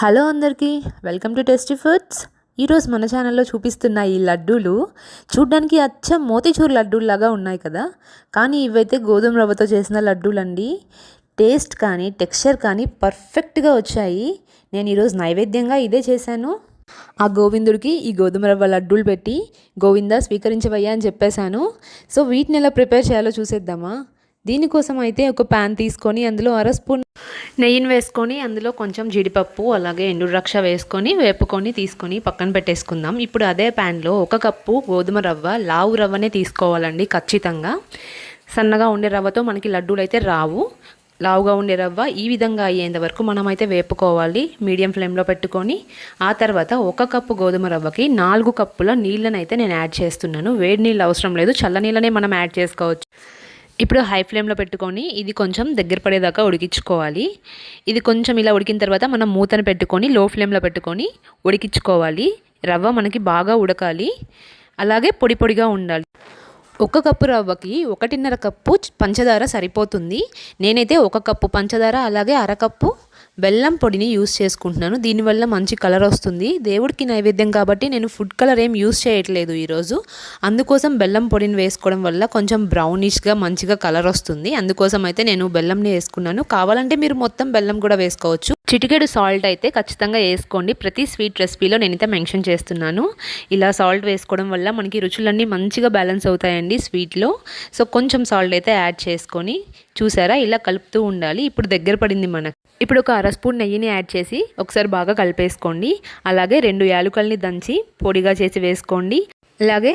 Hello అందరికీ welcome to tasty foods. ఈరోజు మన ఛానల్లో చూపిస్తున్న ఈ లడ్డూలు చూడ్డానికి అచ్చం మోతీచూర్ లడ్డూల్లాగా ఉన్నాయి కదా. కానీ ఇవైతే గోధుమ రవ్వతో చేసిన లడ్డూలండి. టేస్ట్ కానీ టెక్స్చర్ కానీ పర్ఫెక్ట్గా వచ్చాయి. నేను ఈరోజు నైవేద్యంగా ఇదే చేశాను. ఆ గోవిందుడికి ఈ గోధుమ రవ్వ లడ్డూలు పెట్టి గోవిందా స్వీకరించవయ్యా అని చెప్పేశాను. సో వీటిని ఎలా ప్రిపేర్ చేయాలో చూసేద్దామా? దీనికోసం అయితే ఒక ప్యాన్ తీసుకొని అందులో అర స్పూన్ నెయ్యిని వేసుకొని అందులో కొంచెం జీడిపప్పు అలాగే ఎండుద్రాక్ష వేసుకొని వేపుకొని తీసుకొని పక్కన పెట్టేసుకుందాం. ఇప్పుడు అదే ప్యాన్లో ఒక కప్పు గోధుమ రవ్వ లావు రవ్వనే తీసుకోవాలండి ఖచ్చితంగా. సన్నగా ఉండే రవ్వతో మనకి లడ్డూలు అయితే రావు. లావుగా ఉండే రవ్వ ఈ విధంగా అయ్యేంత వరకు మనమైతే వేపుకోవాలి. మీడియం ఫ్లేమ్లో పెట్టుకొని ఆ తర్వాత ఒక కప్పు గోధుమ రవ్వకి నాలుగు కప్పుల నీళ్ళనైతే నేను యాడ్ చేస్తున్నాను. వేడి నీళ్ళు అవసరం లేదు. చల్ల నీళ్ళనే మనం యాడ్ చేసుకోవచ్చు. ఇప్పుడు హై ఫ్లేమ్లో పెట్టుకొని ఇది కొంచెం దగ్గర పడేదాకా ఉడికించుకోవాలి. ఇది కొంచెం ఇలా ఉడికిన తర్వాత మనం మూతను పెట్టుకొని లో ఫ్లేమ్లో పెట్టుకొని ఉడికించుకోవాలి. రవ్వ మనకి బాగా ఉడకాలి. అలాగే పొడి పొడిగా ఉండాలి. ఒక కప్పు రవ్వకి ఒకటిన్నర కప్పు పంచదార సరిపోతుంది. నేనైతే ఒక కప్పు పంచదార అలాగే అరకప్పు బెల్లం పొడిని యూస్ చేసుకుంటున్నాను. దీనివల్ల మంచి కలర్ వస్తుంది. దేవుడికి నైవేద్యం కాబట్టి నేను ఫుడ్ కలర్ ఏం యూస్ చేయట్లేదు ఈరోజు. అందుకోసం బెల్లం పొడిని వేసుకోవడం వల్ల కొంచెం బ్రౌనిష్గా మంచిగా కలర్ వస్తుంది. అందుకోసం అయితే నేను బెల్లంని వేసుకున్నాను. కావాలంటే మీరు మొత్తం బెల్లం కూడా వేసుకోవచ్చు. చిటికెడు సాల్ట్ అయితే ఖచ్చితంగా వేసుకోండి. ప్రతి స్వీట్ రెసిపీలో నేనైతే మెన్షన్ చేస్తున్నాను. ఇలా సాల్ట్ వేసుకోవడం వల్ల మనకి రుచులన్నీ మంచిగా బ్యాలెన్స్ అవుతాయండి స్వీట్లో. సో కొంచెం సాల్ట్ అయితే యాడ్ చేసుకొని చూసారా? ఇలా కలుపుతూ ఉండాలి. ఇప్పుడు దగ్గర పడింది మనకు. ఇప్పుడు ఒక అర స్పూన్ నెయ్యిని యాడ్ చేసి ఒకసారి బాగా కలిపేసుకోండి. అలాగే రెండు యాలుకల్ని దంచి పొడిగా చేసి వేసుకోండి. అలాగే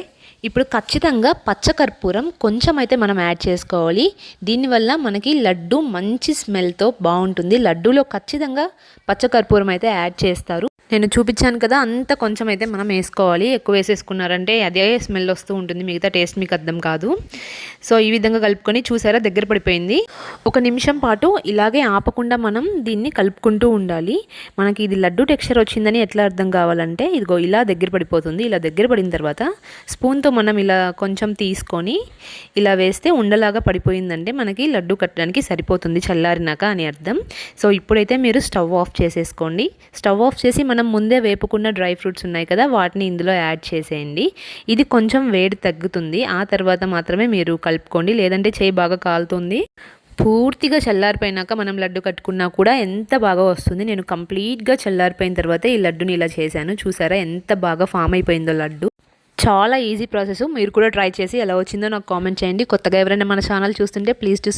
ఇప్పుడు ఖచ్చితంగా పచ్చకర్పూరం కొంచెం అయితే మనం యాడ్ చేసుకోవాలి. దీనివల్ల మనకి లడ్డు మంచి స్మెల్తో బాగుంటుంది. లడ్డూలో ఖచ్చితంగా పచ్చకర్పూరం అయితే యాడ్ చేస్తారు. నేను చూపించాను కదా అంత కొంచెం అయితే మనం వేసుకోవాలి. ఎక్కువ వేసేసుకున్నారంటే అదే స్మెల్ వస్తూ ఉంటుంది. మిగతా టేస్ట్ మీకు అర్థం కాదు. సో ఈ విధంగా కలుపుకొని చూసారా దగ్గర పడిపోయింది. ఒక నిమిషం పాటు ఇలాగే ఆపకుండా మనం దీన్ని కలుపుకుంటూ ఉండాలి. మనకి ఇది లడ్డు టెక్స్చర్ వచ్చిందని ఎట్లా అర్థం కావాలంటే ఇదిగో ఇలా దగ్గర పడిపోతుంది. ఇలా దగ్గర పడిన తర్వాత స్పూన్తో మనం ఇలా కొంచెం తీసుకొని ఇలా వేస్తే ఉండలాగా పడిపోయిందంటే మనకి లడ్డు కట్టడానికి సరిపోతుంది చల్లారినాక అని అర్థం. సో ఇప్పుడైతే మీరు స్టవ్ ఆఫ్ చేసేసుకోండి. స్టవ్ ఆఫ్ చేసి మనం ముందే వేపుకున్న డ్రై ఫ్రూట్స్ ఉన్నాయి కదా వాటిని ఇందులో యాడ్ చేసేయండి. ఇది కొంచెం వేడి తగ్గుతుంది. ఆ తర్వాత మాత్రమే మీరు కలుపుకోండి. లేదంటే చేయి బాగా కాలుతుంది. పూర్తిగా చల్లారిపోయినాక మనం లడ్డు కట్టుకున్నా కూడా ఎంత బాగా వస్తుంది. నేను కంప్లీట్గా చల్లారిపోయిన తర్వాత ఈ లడ్డుని ఇలా చేశాను. చూసారా ఎంత బాగా ఫామ్ అయిపోయిందో లడ్డు. చాలా ఈజీ ప్రాసెస్. మీరు కూడా ట్రై చేసి ఎలా వచ్చిందో నాకు కామెంట్ చేయండి. కొత్తగా ఎవరైనా మన ఛానల్ చూస్తుంటే ప్లీజ్ టు